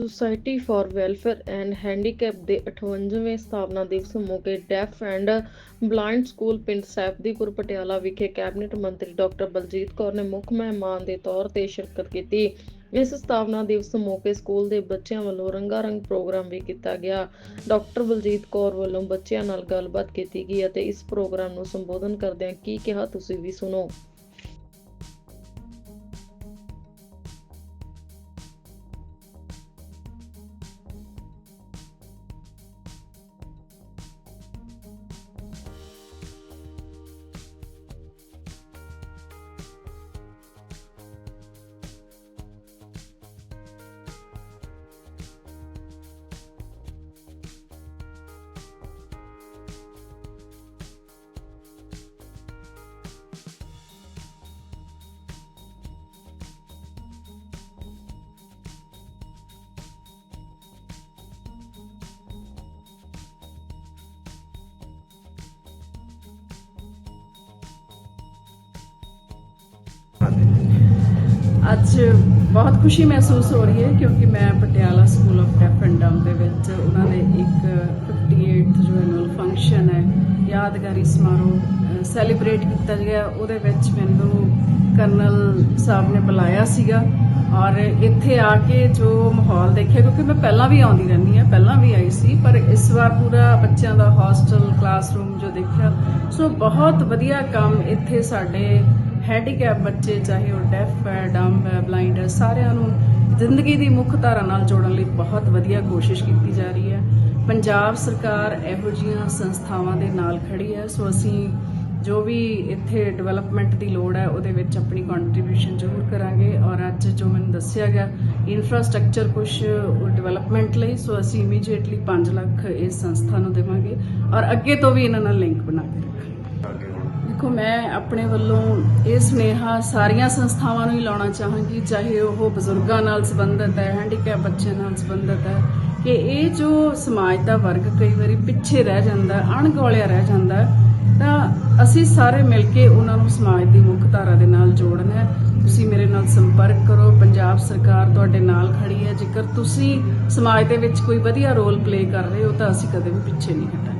Society for welfare and handicap ਦੇ 58ਵੇਂ ਸਥਾਪਨਾ ਦਿਵਸ ਮੌਕੇ ਡੈਫ ਐਂਡ ਬਲਾਈਂਡ ਸਕੂਲ ਪਿੰਡ ਸੈਫਦੀਪੁਰ ਪਟਿਆਲਾ ਵਿਖੇ ਕੈਬਨਿਟ ਮੰਤਰੀ ਡਾਕਟਰ ਬਲਜੀਤ ਕੌਰ ਨੇ ਮੁੱਖ ਮਹਿਮਾਨ ਦੇ ਤੌਰ ਤੇ ਸ਼ਿਰਕਤ ਕੀਤੀ। ਇਸ ਸਥਾਪਨਾ ਦਿਵਸ ਮੌਕੇ ਸਕੂਲ ਦੇ ਬੱਚਿਆਂ ਵੱਲੋਂ ਰੰਗਾਰੰਗ ਪ੍ਰੋਗਰਾਮ ਵੀ ਕੀਤਾ ਗਿਆ। ਡਾਕਟਰ ਬਲਜੀਤ ਕੌਰ ਵੱਲੋਂ ਬੱਚਿਆਂ ਨਾਲ ਗੱਲਬਾਤ ਕੀਤੀ ਗਈ ਅਤੇ ਇਸ ਪ੍ਰੋਗਰਾਮ ਨੂੰ ਸੰਬੋਧਨ ਕਰਦਿਆਂ ਕੀ ਕਿਹਾ ਤੁਸੀਂ ਵੀ ਸੁਣੋ। ਅੱਜ ਬਹੁਤ ਖੁਸ਼ੀ ਮਹਿਸੂਸ ਹੋ ਰਹੀ ਹੈ ਕਿਉਂਕਿ ਮੈਂ Patiala school of deaf and dumb ਦੇ ਵਿੱਚ ਉਹਨਾਂ ਦੇ ਇੱਕ 58th ਜੋ ਐਨੂਅਲ ਫੰਕਸ਼ਨ ਹੈ, ਯਾਦਗਾਰੀ ਸਮਾਰੋਹ ਸੈਲੀਬ੍ਰੇਟ ਕੀਤਾ ਗਿਆ। ਉਹਦੇ ਵਿੱਚ ਮੈਨੂੰ ਕਰਨਲ ਸਾਹਿਬ ਨੇ ਬੁਲਾਇਆ ਸੀਗਾ ਔਰ ਇੱਥੇ ਆ ਕੇ ਜੋ ਮਾਹੌਲ ਦੇਖਿਆ, ਕਿਉਂਕਿ ਮੈਂ ਪਹਿਲਾਂ ਵੀ ਆਉਂਦੀ ਰਹਿੰਦੀ ਹਾਂ, ਪਹਿਲਾਂ ਵੀ ਆਈ ਸੀ, ਪਰ ਇਸ ਵਾਰ ਪੂਰਾ ਬੱਚਿਆਂ ਦਾ ਹਾਸਟਲ ਕਲਾਸਰੂਮ ਜੋ ਦੇਖਿਆ, ਸੋ ਬਹੁਤ ਵਧੀਆ ਕੰਮ ਇੱਥੇ ਸਾਡੇ ਹੈਂਡੀਕੈਪ ਬੱਚੇ, ਚਾਹੇ ਉਹ ਡੈਫ ਹੈ ਡੰਬ ਹੈ ਬਲਾਈਂਡ ਹੈ, ਸਾਰਿਆਂ ਨੂੰ ਜ਼ਿੰਦਗੀ ਦੀ ਮੁੱਖ ਧਾਰਾ ਨਾਲ ਜੋੜਨ ਲਈ ਬਹੁਤ ਵਧੀਆ ਕੋਸ਼ਿਸ਼ ਕੀਤੀ ਜਾ ਰਹੀ ਹੈ। ਪੰਜਾਬ ਸਰਕਾਰ ਇਹੋ ਜਿਹੀਆਂ ਸੰਸਥਾਵਾਂ ਦੇ ਨਾਲ ਖੜੀ ਹੈ। ਸੋ ਅਸੀਂ ਜੋ ਵੀ ਇੱਥੇ ਡਿਵੈਲਪਮੈਂਟ ਦੀ ਲੋੜ ਹੈ, ਉਹਦੇ ਵਿੱਚ ਆਪਣੀ ਕੰਟਰੀਬਿਊਸ਼ਨ ਜ਼ਰੂਰ ਕਰਾਂਗੇ ਔਰ ਅੱਜ ਜੋ ਮੈਨੂੰ ਦੱਸਿਆ ਗਿਆ ਇਨਫਰਾਸਟ੍ਰਕਚਰ ਕੁਝ ਡਿਵੈਲਪਮੈਂਟ ਲਈ, ਸੋ ਅਸੀਂ ਇਮੀਡੀਏਟਲੀ 5 ਲੱਖ ਇਸ ਸੰਸਥਾ ਨੂੰ ਦੇਵਾਂਗੇ ਔਰ ਅੱਗੇ ਤੋਂ ਵੀ ਇਹਨਾਂ ਨਾਲ ਲਿੰਕ ਬਣਾ ਕੇ ਰੱਖਾਂਗੇ। ਦੇਖੋ, ਮੈਂ ਆਪਣੇ ਵੱਲੋਂ ਇਹ ਸੁਨੇਹਾ ਸਾਰੀਆਂ ਸੰਸਥਾਵਾਂ ਨੂੰ ਹੀ ਲਾਉਣਾ ਚਾਹਾਂਗੀ, ਚਾਹੇ ਉਹ ਬਜ਼ੁਰਗਾਂ ਨਾਲ ਸੰਬੰਧਿਤ ਹੈ ਹੈਂਡੀਕੈਪ ਬੱਚਿਆਂ ਨਾਲ ਸੰਬੰਧਿਤ ਹੈ, ਕਿ ਇਹ ਜੋ ਸਮਾਜ ਦਾ ਵਰਗ ਕਈ ਵਾਰੀ ਪਿੱਛੇ ਰਹਿ ਜਾਂਦਾ, ਅਣਗੌਲਿਆ ਰਹਿ ਜਾਂਦਾ, ਤਾਂ ਅਸੀਂ ਸਾਰੇ ਮਿਲ ਕੇ ਉਹਨਾਂ ਨੂੰ ਸਮਾਜ ਦੀ ਮੁੱਖ ਧਾਰਾ ਦੇ ਨਾਲ ਜੋੜਨਾ ਹੈ। ਤੁਸੀਂ ਮੇਰੇ ਨਾਲ ਸੰਪਰਕ ਕਰੋ, ਪੰਜਾਬ ਸਰਕਾਰ ਤੁਹਾਡੇ ਨਾਲ ਖੜੀ ਹੈ। ਜੇਕਰ ਤੁਸੀਂ ਸਮਾਜ ਦੇ ਵਿੱਚ ਕੋਈ ਵਧੀਆ ਰੋਲ ਪਲੇ ਕਰ ਰਹੇ ਹੋ, ਤਾਂ ਅਸੀਂ ਕਦੇ ਵੀ ਪਿੱਛੇ ਨਹੀਂ ਹਟਾਂਗੇ